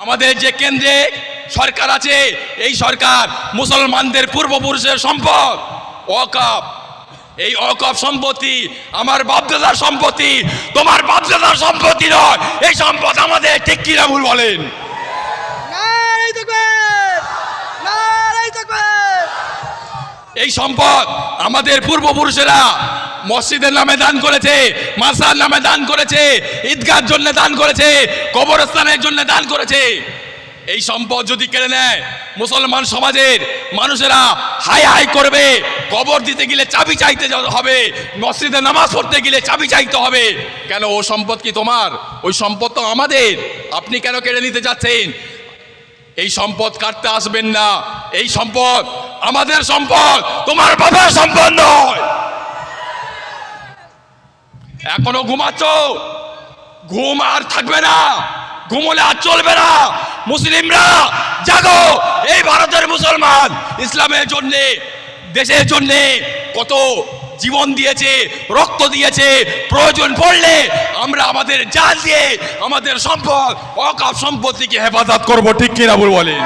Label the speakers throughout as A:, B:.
A: আমাদের যে কেন্দ্রে সরকার আছে এই সরকার মুসলমানদের পূর্বপুরুষের সম্পদ ওয়াকাফ এই অকপ সম্পত্তি আমার বাপদাদার সম্পত্তি তোমার বাপদাদার সম্পত্তি নয় এই সম্পদ আমাদের ঠিক কিনা ভুল বলেন? এই সম্পদ আমাদের পূর্বপুরুষেরা মসজিদের নামে দান করেছে, মাসার নামে দান করেছে, ঈদগার জন্য দান করেছে, কবরস্থানের জন্য দান করেছে। এই সম্পদ যদি কেড়ে নেয়, মুসলমান সমাজের মানুষেরা হাই হাই করবে। কবর দিতে গেলে চাবি চাইতে হবে, মসজিদে নামাজ পড়তে গেলে চাবি চাইতে হবে। কেন ও সম্পদ কি তোমার? ওই সম্পদ তো আমাদের। আপনি কেন কেড়ে নিতে যাচ্ছেন? এই সম্পদ কাটতে আসবেন না। এই সম্পদ আমাদের সম্পদ, তোমার বাবার সম্পদ নয়। এখনও ঘুমাচ্ছ? ঘুম আর থাকবে না। ঘুমলে আর চলবে না। মুসলিমরা, জাগো, এই ভারতের মুসলমান, ইসলামের জন্য, দেশের জন্য কত জীবন দিয়েছে, রক্ত দিয়েছে, প্রয়োজন পড়লে আমরা আমাদের জাল দিয়ে আমাদের সম্পদ, অকাপ সম্পত্তিকে হেফাজত করব, ঠিক কিনা বল বলেন?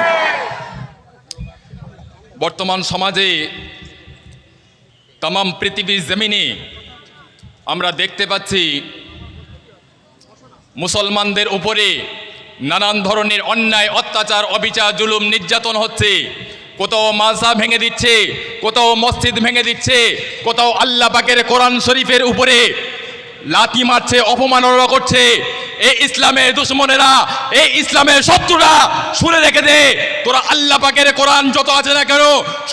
A: বর্তমান সমাজে তাম পৃথিবীর জমিনে আমরা দেখতে পাচ্ছি মুসলমানদের উপরে নানান ধরনের অন্যায়, অত্যাচার, অবিচার, জুলুম, নির্যাতন হচ্ছে। কোথাও মাসা ভেঙে দিচ্ছে, কোথাও মসজিদ ভেঙে দিচ্ছে, কোথাও আল্লাহ পাকের কোরআন শরীফের উপরে লাথি মারছে অপমাননা করছে। এই ইসলামের দুশ্মনেরা এই ইসলামের শত্রুরা, শুনে রেখে দে। তোরা আল্লাহ পাকের কোরআন যত আছে না কেন,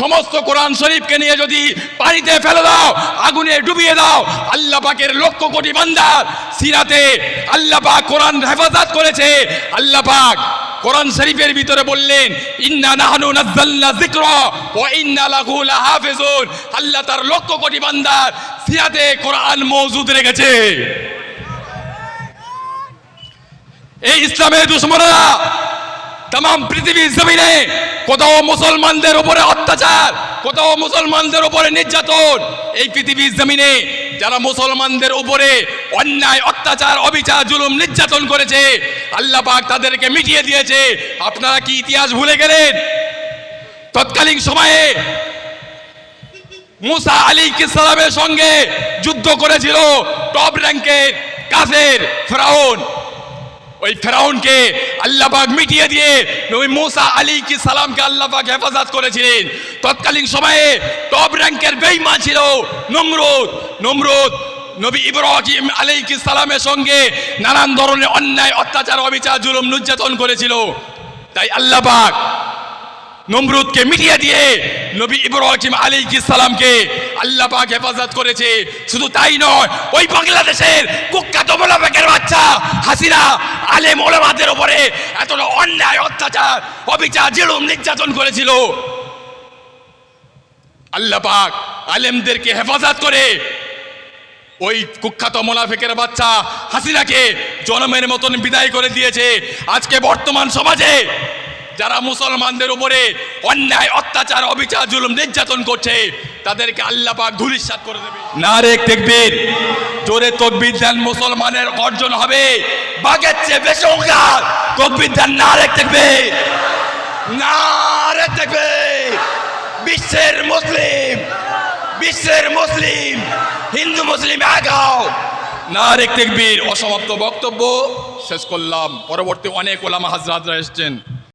A: সমস্ত কোরআন শরীফকে নিয়ে যদি পানিতে ফেলে দাও, আগুনে ডুবিয়ে দাও, আল্লাহ পাকের লক্ষ কোটি বান্দার সিরাতে আল্লাহ পাক কোরআন হেফাজত করেছে। আল্লাহ পাক কোরআন শরীফের ভিতরে বললেন, ইন্না নাহনু নাযালনা যিকরা ওয়া ইন্না লাহু লাহাফিজুন। আল্লাহ তার লক্ষ কোটি বান্দার সিরাতে কোরআন মওজুদ রেখেছে। এই ইসলামের দুশ্মনেরা তাম পৃথিবীর জমিনে কোথাও মুসলমানদের উপরে অত্যাচার, কোথাও মুসলমানদের উপরে নির্যাতন, এই পৃথিবীর জমিনে যারা মুসলমানদের উপরে অন্যায়, অত্যাচার, অবিচার, জুলুম, নির্যাতন করেছে, আল্লাহ পাক তাদেরকে মিটিয়ে দিয়েছে। আপনারা কি ইতিহাস ভুলে গেলেন? তৎকালীন সময়ে মুসা আলী সালামের সঙ্গে যুদ্ধ করেছিল টপ র্যাঙ্কের কাফের ফেরাউন। ওই ফেরাউনকে আল্লাহবাগ মিটিয়ে দিয়ে নবী মুসা আলী কি সালামকে আল্লাহবাগ হেফাজত করেছিলেন। তৎকালীন সময়ে টপ র্যাঙ্কের বেইমান ছিল নমরুদ। নমরুদ নবী ইব্রাহিম আলাইকি সালামের সঙ্গে নানান ধরনের অন্যায়, অত্যাচার, অবিচার, জুলুম, নির্যাতন করেছিল। তাই আল্লাহবাগ নমরুদকে মিটিয়ে দিয়ে নবী ইব্রাহিম আলাইকি সালামকে আল্লাহ পাক হেফাজত করেছে। শুধু তাই নয়, ওই বাংলাদেশের কুখ্যাত মোলাবেকের বাচ্চা হাসিনা, আলেম ওলামাদের উপরে এতটা অন্যায়, অত্যাচার, অবিচার, জুলুম, নির্যাতন করেছিল। আল্লাহ পাক আলেমদেরকে হেফাজত করে ওই কুখ্যাত মোনাফেকের বাচ্চা হাসিনাকে জনমের মতন বিদায় করে দিয়েছে। আজকে বর্তমান সমাজে যারা মুসলমানদের উপরে অন্যায়, অত্যাচার, অবিচার, জুলুম, নির্যাতন করছে তাদেরকে আল্লাহ পাক ধুলিস্বাদ করে দেবে। না রে তেকবীর, জোরে তকবীর দেন, মুসলমানের অর্জন হবে। বাঘের চেয়ে বেশি অঙ্গার। তকবীর দেন না রে তেকবীর। না রে তেকবীর। বিশ্বের মুসলিম বিশ্বের মুসলিম, হিন্দু মুসলিম আগাও না রে তেকবীর, অসমাপ্ত বক্তব্য শেষ করলাম। পরবর্তী অনেক ওলামা হাজরাতরা এসছেন।